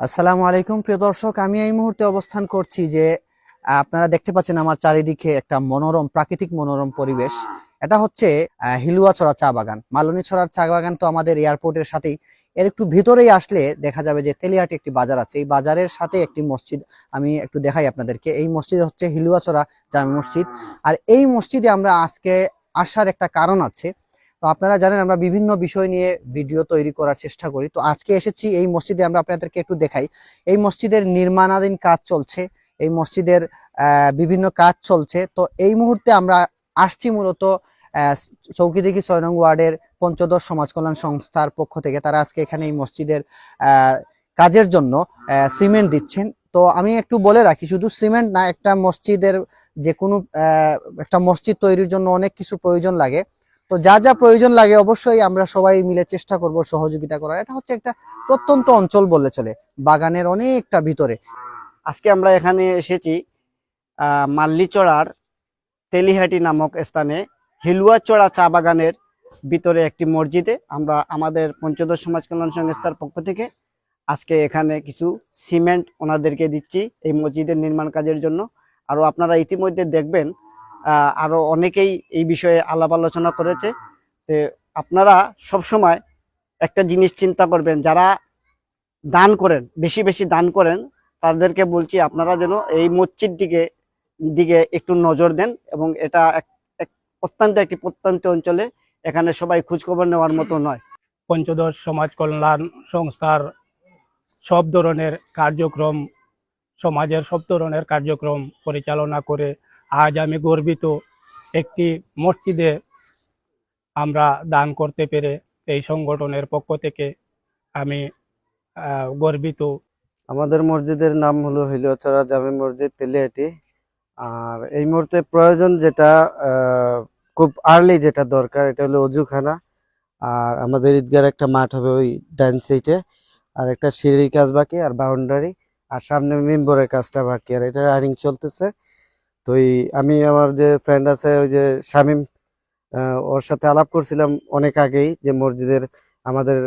আসসালামু আলাইকুম, প্রিয় দর্শক। আমি এই মুহূর্তে অবস্থান করছি যে আপনারা দেখতে পাচ্ছেন আমার চারিদিকে একটা মনোরম, প্রাকৃতিক মনোরম পরিবেশ। এটা হচ্ছে হিলুয়াছড়া চা বাগান। মালনী ছড়ার চা বাগান তো আমাদের এয়ারপোর্টের সাথেই। এর একটু ভিতরেই আসলে দেখা যাবে যে, তেলিয়াটি একটি বাজার আছে। এই বাজারের সাথে একটি মসজিদ আমি একটু দেখাই আপনাদেরকে। এই মসজিদ হচ্ছে হিলুয়াছড়া জামে মসজিদ। আর এই মসজিদে আমরা আজকে আসার একটা কারণ আছে। তো আপনারা জানেন আমরা বিভিন্ন বিষয় নিয়ে ভিডিও তৈরি করার চেষ্টা করি। তো আজকে এসেছি এই মসজিদে আমরা আপনাদেরকে একটু দেখাই। এই মসজিদের নির্মাণাধীন কাজ চলছে এই মসজিদের বিভিন্ন কাজ চলছে। তো এই মুহূর্তে আমরা আসছি মূলত আহ, চৌকিদিঘি ছয় নং ওয়ার্ডের পঞ্চদশ সমাজ কল্যাণ সংস্থার পক্ষ থেকে। তারা আজকে এখানে এই মসজিদের কাজের জন্য সিমেন্ট দিচ্ছেন। তো আমি একটু বলে রাখি শুধু সিমেন্ট না একটা মসজিদের যে কোনো একটা মসজিদ তৈরির জন্য অনেক কিছু প্রয়োজন লাগে। তো যা যা প্রয়োজন লাগে অবশ্যই আমরা সবাই মিলে চেষ্টা করব সহযোগিতা করার। এটা হচ্ছে একটা প্রত্যন্ত অঞ্চল বললে চলে, বাগানের অনেকটা ভিতরে। আজকে আমরা এখানে এসেছি মাল্লিচড়ার তেলিহাটি নামক স্থানে, হিলুয়াচড়া চা বাগানের ভিতরে একটি মসজিদে। আমরা আমাদের পঞ্চদশ সমাজ কল্যাণ সংস্থার পক্ষ থেকে আজকে এখানে কিছু সিমেন্ট ওনাদেরকে দিচ্ছি এই মসজিদের নির্মাণ কাজের জন্য। আরও আপনারা ইতিমধ্যে দেখবেন আহ, আরও অনেকেই এই বিষয়ে আলাপ আলোচনা করেছে। আপনারা সবসময় একটা জিনিস চিন্তা করবেন যারা দান করেন বেশি বেশি দান করেন তাদেরকে বলছি আপনারা যেন এই মসজিদটিকে দিকে দিকে একটু নজর দেন এবং এটা অত্যন্ত একটি প্রত্যন্ত অঞ্চলে এখানে সবাই খোঁজখবর নেওয়ার মতো নয়। পঞ্চদশ সমাজ কল্যাণ সংস্থার সব ধরনের কার্যক্রম সমাজের সব ধরনের কার্যক্রম পরিচালনা করে আজ আমি গর্বিত একটি মসজিদে আমরা দান করতে পেরে এই সংগঠনের পক্ষ থেকে আমি গর্বিত। আমাদের মসজিদের নাম হলো হিলিয়াচড়া জামে মসজিদ তেলিয়াটি। আর এই মুহূর্তে প্রয়োজন যেটা খুব আর্লি যেটা দরকার, এটা হলো অজুখানা। আর আমাদের ঈদগার একটা মাঠ হবে ওই ডান সাইডে। আর একটা সিঁড়ির কাজ বাকি আর বাউন্ডারি। আর সামনে মেম্বরের কাজটা বাকি। আর এটা রানিং চলতেছে। তো আমি আমার যে ফ্রেন্ড আছে, ওই যে শামিম ওর সাথে আলাপ করছিলাম অনেক আগেই যে মসজিদের আমাদের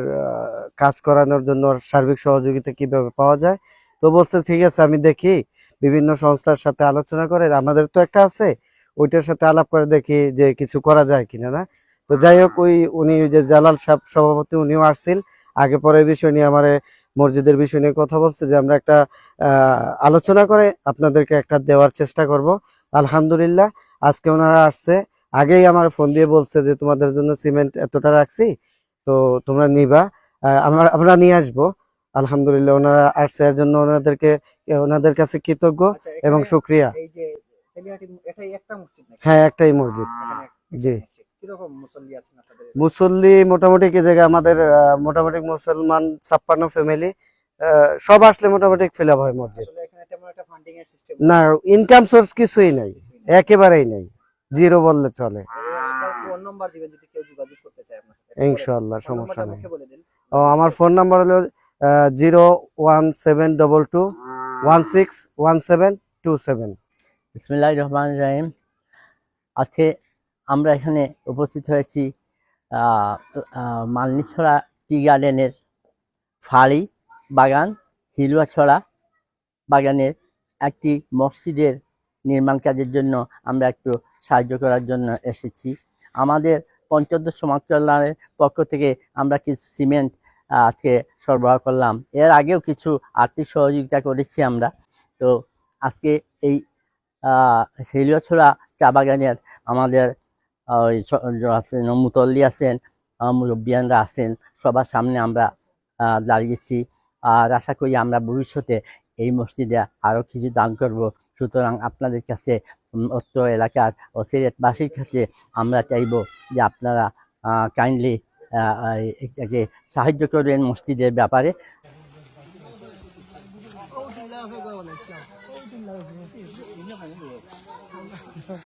কাজ করানোর জন্য সার্বিক সহযোগিতা কীভাবে পাওয়া যায়। তো বলছে, ঠিক আছে, আমি দেখি। বিভিন্ন সংস্থার সাথে আলোচনা করে, আমাদের তো একটা আছে, ওইটার সাথে আলাপ করে দেখি যে কিছু করা যায় কিনা না। তো যাই হোক ওই উনি যে জালাল সাহেব সভাপতি উনিও আসছিল আগে পরে বিষয় নিয়ে আমার মসজিদের বিষয় নিয়ে কথা বলছে যে আমরা একটা আলোচনা করে আপনাদেরকে একটা দেওয়ার চেষ্টা করব। আলহামদুলিল্লাহ আজকে ওনারা আসছে। আগেই আমার ফোন দিয়ে বলছে যে তোমাদের জন্য সিমেন্ট এতটা রাখছি তো তোমরা নিবা। আমরা আমরা নিয়ে আসব। আলহামদুলিল্লাহ ওনারা আসছে। এর জন্য ওনাদেরকে ওনাদের কাছে কৃতজ্ঞ আচ্ছা, এবং এখানে শুক্রিয়া। এই যে তেলিয়াটি এটাই একটা মসজিদ নাকি? হ্যাঁ একটাই মসজিদ। জি। কীরকম মুসল্লি আছেন আপনাদের মুসল্লি মোটামুটি কি জায়গা আমাদের মোটামুটি মুসলমান ছাপ্পান্ন ফ্যামিলি সব আসলে মোটামুটি ফিল আপ হয় মসজিদ। আসলে এখানে তেমন একটা ফান্ডিং এর সিস্টেম না ইনকাম সোর্স কিছুই নাই একেবারেই নাই জিরো বললে চলে। আপনার ফোন নাম্বার যদি কেউ যোগাযোগ করতে চায় ইনশাআল্লাহ সমস্যা নেই। ও আমার ফোন নাম্বার হলো zero one seven double two one six one seven two seven বিসমিল্লাহ রহমান রাহিম। আজকে আমরা এখানে উপস্থিত হয়েছি আহ, টি গার্ডেনের ফাড়ি বাগান হিলুয়াছড়া বাগানের একটি মসজিদের নির্মাণ কাজের জন্য আমরা একটু সাহায্য করার জন্য এসেছি। আমাদের পঞ্চদশ সমাজ পক্ষ থেকে আমরা কিছু সিমেন্ট আজকে সরবরাহ করলাম। এর আগেও কিছু আর্থিক সহযোগিতা করেছি আমরা। তো আজকে এই শিলিয়াছড়া চা বাগানের আমাদের আছেন, মুতল্লি আছেন মুরব্বিয়ানরা আছেন, সবার সামনে আমরা দাঁড়িয়েছি। আর আশা করি আমরা ভবিষ্যতে এই মসজিদে আরও কিছু দান করব। সুতরাং আপনাদের কাছে অত্র এলাকার ও সিলেটবাসীর কাছে আমরা চাইব যে আপনারা কাইন্ডলি সাহায্য করবেন মসজিদের ব্যাপারে।